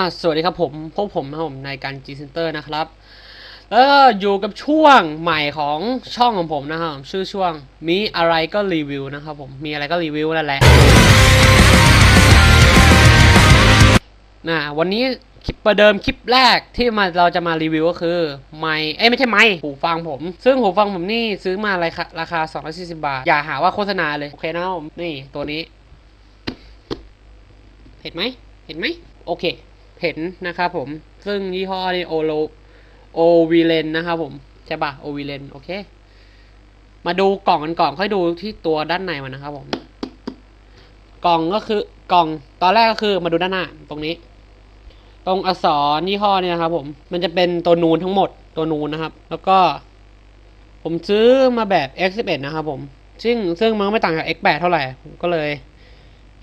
อ่าสวัสดีครับผมพบผมนะครับผมในการ G Center นะครับ แล้วก็อยู่กับช่วงใหม่ของช่องของผมนะครับชื่อช่วงมีอะไรก็รีวิวนะครับผมมีอะไรก็รีวิวนั่นแหละนะวันนี้คลิปประเดิมคลิปแรกที่มาเราจะมารีวิวก็คือไมค์เอ้ไม่ใช่ไมค์หูฟังผม ซึ่งหูฟังผมนี่ซื้อมาราคาราคา 240 บาท อย่าหาว่าโฆษณาเลย โอเคนะครับผมนี่ตัวนี้ เห็นไหมเห็นไหมโอเค เห็นนะครับผมซึ่งยี่ห้อนี่โอโลโอวีเลนนะครับผม ใช่ปะโอวีเลนโอเค มาดูกล่องกันก่อนค่อยดูที่ตัวด้านในมันนะครับผม กล่องก็คือกล่องตอนแรกก็คือมาดูด้านหน้าตรงนี้ ตรงอักษรยี่ห้อเนี่ยนะครับ ผม มันจะเป็นตัวนูนทั้งหมดตัวนูนนะครับ แล้วก็ ผมซื้อมาแบบ X11 นะครับผม ซึ่งซึ่งมันไม่ต่างจาก X8 เท่าไหร่ก็เลย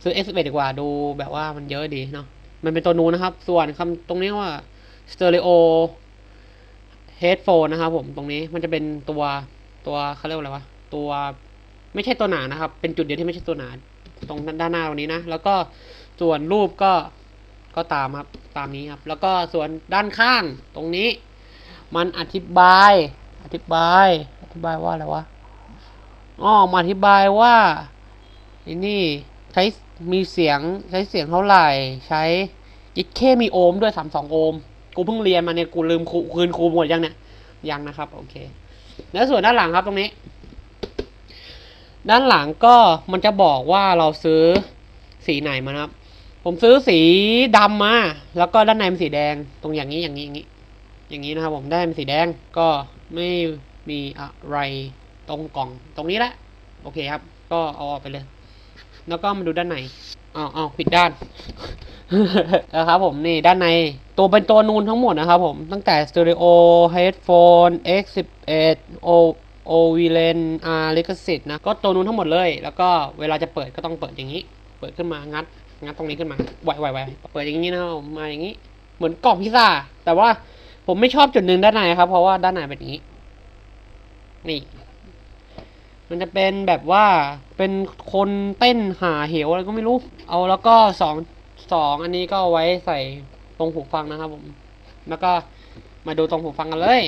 ซื้อ X11 ดีกว่าดูแบบว่ามันเยอะดีเนาะ มันเป็นตัวนู้นนะครับ ส่วนคำตรงนี้ว่า Stereo Headphone นะครับผมตรงนี้มันจะเป็นตัวตัวเขาเรียกว่าอะไรวะตัวไม่ใช่ตัวหนานะครับ เป็นจุดเดียวที่ไม่ใช่ตัวหนา ตรงด้านหน้าตรงนี้นะ แล้วก็ส่วนรูปก็ก็ตามครับตามนี้ครับ แล้วก็ส่วนด้านข้างตรงนี้ มันอธิบาย อธิบาย อธิบายว่าอะไรวะอ๋อมาอธิบายว่าอนี่ ช้มีเสียงใช้เสียงเท่าไหร่ ใช้ยิดเคมีโอห์มด้วยสามสองโอห์มกูเพิ่งเรียนมาเนี่ยกูลืมครูคืนครูหมดยังเนี่ยยังนะครับโอเค แล้วส่วนด้านหลังครับตรงนี้ ด้านหลังก็มันจะบอกว่าเราซื้อสีไหนมานะครับ ผมซื้อสีดำมาแล้วก็ด้านในเป็นสีแดงตรงอย่างนี้อย่างนี้อย่างนี้ อย่างนี้นะครับ ผมได้เป็นสีแดงก็ไม่มีอะไรตรงกล่องตรงนี้แหละโอเคครับ ก็เอาออกไปเลย แล้วก็มาดูด้านในอ้าวอ้าวผิดด้านนะครับผมนี่ด้านในตัวเป็นตัวนูนทั้งหมดนะครับผม ตั้งแต่ Stereo Headphone X11 O O v l e n R ลิขสิทธิ์นะ ก็ตัวนูนทั้งหมดเลย แล้วก็เวลาจะเปิดก็ต้องเปิดอย่างนี้ เปิดขึ้นมา งัด งัดตรงนี้ขึ้นมา ไหวไหวไหวเปิดอย่างนี้นะครับมาอย่างนี้ เหมือนกล่องพิซซ่า แต่ว่าผมไม่ชอบจุดหนึ่งด้านในครับ เพราะว่าด้านในเป็นอย่างนี้ นี่ มันจะเป็นแบบว่าเป็นคนเต้นหาเหวอะไรก็ไม่รู้ เอาแล้วก็สองสองอันนี้ก็เอาไว้ใส่ตรงหูฟังนะครับผมแล้วก็มาดูตรงหูฟังกันเลย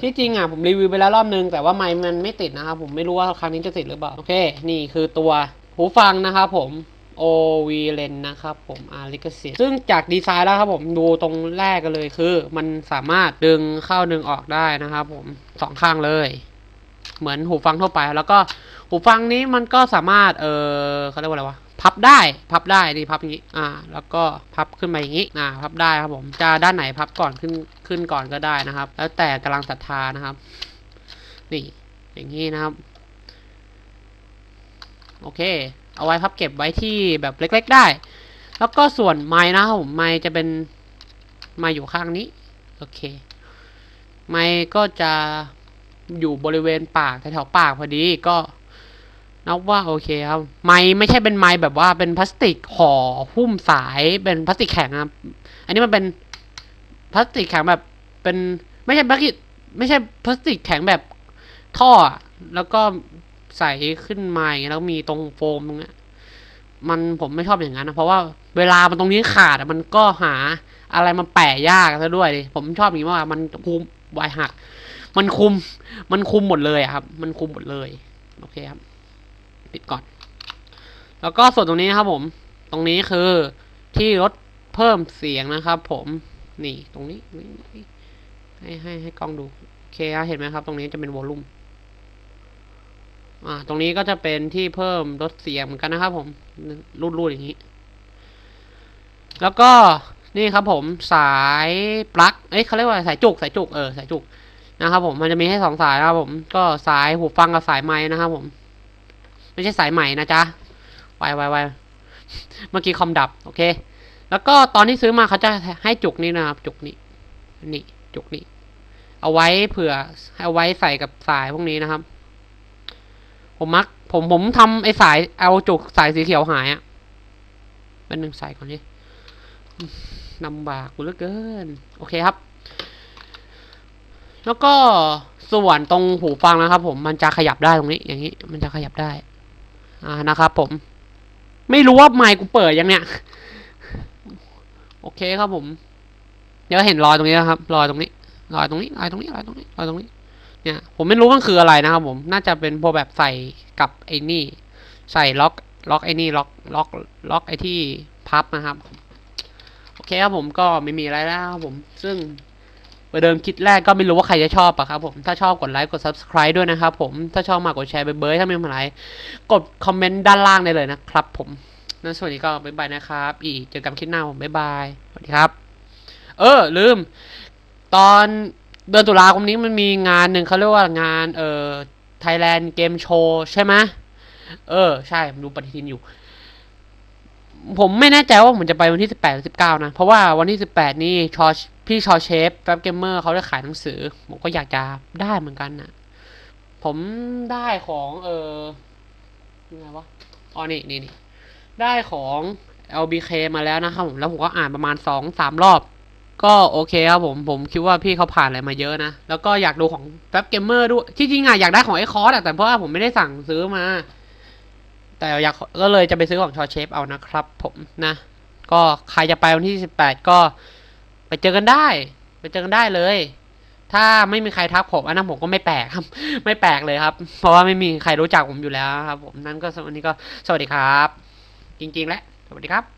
ที่จริงอะผมรีวิวไปแล้วรอบนึง แต่ว่าไมค์มันไม่ติดนะครับผมไม่รู้ว่าครั้งนี้จะติดหรือเปล่าโอเค นี่คือตัวหูฟังนะครับผม o v l e n นะครับผมอาริกสิซึ่งจากดีไซน์แล้วครับผมดูตรงแรกกันเลยคือ มันสามารถดึงเข้าดึงออกได้นะครับผมสองข้างเลย เหมือนหูฟังทั่วไป แล้วก็หูฟังนี้มันก็สามารถ เออเขาเรียกว่าอะไรวะ พับได้ พับได้ นี่พับอย่างนี้ อ่า แล้วก็พับขึ้นมาอย่างนี้ อ่า พับได้ครับผม จะด้านไหนพับก่อนขึ้น ขึ้นก่อนก็ได้นะครับ แล้วแต่กำลังศรัทธานะครับ นี่ อย่างนี้นะครับ โอเค เอาไว้พับเก็บไว้ที่แบบเล็ก ๆ ได้ แล้วก็ส่วนไม้นะครับผม ไม้จะเป็น ไม้อยู่ข้างนี้ โอเค ไม้ก็จะ อยู่บริเวณปากแถวๆปากพอดีก็นับว่าโอเคครับ ไม้ไม่ใช่เป็นไม้แบบว่าเป็นพลาสติกห่อหุ้มสายเป็นพลาสติกแข็งครับ อันนี้มันเป็นพลาสติกแข็งแบบเป็นไม่ใช่พลาสติกไม่ใช่พลาสติกแข็งแบบท่อ แล้วก็ใส่ขึ้นมาอย่างเงี้ยแล้วมีตรงโฟมตรงเนี้ยมันผมไม่ชอบอย่างนั้นนะเพราะว่าเวลามันตรงนี้ขาดมันก็หาอะไรมาแปะยากซะด้วย ผมชอบอย่างนี้ว่ามันคุมวายหัก มันคุม มันคุมหมดเลยอะครับ มันคุมหมดเลย โอเคครับ ปิดก่อน แล้วก็ส่วนตรงนี้ครับผม ตรงนี้คือที่ลดเพิ่มเสียงนะครับผม นี่ตรงนี้ให้ให้ให้กล้องดู โอเคครับเห็นไหมครับ ตรงนี้จะเป็นวอลลุ่ม อ่า ตรงนี้ก็จะเป็นที่เพิ่มลดเสียงเหมือนกันนะครับ ผม รูดๆอย่างนี้ แล้วก็นี่ครับผมสายปลั๊ก เอ้ยเขาเรียกว่าสายจุก สายจุก เออ สายจุก นะครับผมมันจะมีให้สองสายนะครับผมก็สายหูฟังกับสายไม้นะครับผม ไม่ใช่สายใหม่นะจ๊ะไวไวไวเมื่อกี้คอมดับโอเค แล้วก็ตอนที่ซื้อมาเขาจะให้จุกนี้นะครับ จุกนี้นี่จุกนี้ เอาไว้เผื่อเอาไว้ใส่กับสายพวกนี้นะครับ ผมมัก ผมผมทำไอ้สายเอาจุกสายสีเขียวหายอะ่ะเป็นหนึ่งสายก่อนดิลำบากกูเหลือเกิน โอเคครับ แล้วก็ส่วนตรงหูฟังนะครับ ผมมันจะขยับได้ตรงนี้ อย่างนี้ มันจะขยับได้ อ่านะครับ ผม ไม่รู้ว่าไมค์กูเปิดยังเนี่ย โอเคครับผม เดี๋ยวเห็นรอยตรงนี้นะครับรอยตรงนี้รอยตรงนี้รอยตรงนี้รอยตรงนี้รอยตรงนี้ เนี่ย ผมไม่รู้มันคืออะไรนะครับ ผม น่าจะเป็นพวกแบบใส่กับไอ้นี่ ใส่ล็อก ล็อกไอ้นี่ล็อก ล็อกล็อกไอ้ที่พับนะครับ โอเคครับผมก็ไม่มีอะไรแล้วครับผม ซึ่ง ประเดิมคลิดแรกก็ไม่รู้ว่าใครจะชอบอะครับผม ถ้าชอบกดไลค์กด subscribe ด้วยนะครับผม ถ้าชอบมากกดแชร์ไปเบยถ้าไม่เป็นไรกดคอมเมนต์ด้านล่างได้เลยนะครับผมนั้นสวัสดีก็บ๊ายบายนะครับ อีกเจอกันคลิปหน้าผมบ๊ายบาย สวัสดีครับ เออ ลืม ตอนเดือนตุลาคมนี้มันมีงานหนึ่งเขาเรียกว่างานเอ่อ Thailand Game Show ใช่ไหมเออ ใช่ผมดูปฏิทินอยู่ ผมไม่แน่ใจว่าผมจะไปวันที่สิบแปดหรือสิบเก้านะ เพราะว่าวันที่สิบแปดนี่ชอพี่ชอเชฟแฟบเกมเมอร์เขาได้ขายหนังสือ ผมก็อยากจะได้เหมือนกันนะผมได้ของเออยังไงวะอ๋อนี่นี่นี่ได้ของ LBK มาแล้วนะครับผมแล้วผมก็อ่านประมาณสองสามรอบ ก็โอเคครับผมผมคิดว่าพี่เขาผ่านอะไรมาเยอะนะ แล้วก็อยากดูของแฟบเกมเมอร์ด้วยที่จริงอะอยากได้ของไอคอร์แต่เพราะว่าผมไม่ได้สั่งซื้อมา แต่อยากก็เลยจะไปซื้อของชอเชฟเอานะครับ ผมนะ ก็ใครจะไปวันที่สิบแปดก็ไปเจอกันได้ ไปเจอกันได้เลย ถ้าไม่มีใครทักผมอันนั้นผมก็ไม่แปลกครับ ไม่แปลกเลยครับ เพราะว่าไม่มีใครรู้จักผมอยู่แล้วครับ ผมนั่นก็วันนี้ก็สวัสดีครับ จริง ๆ และสวัสดีครับ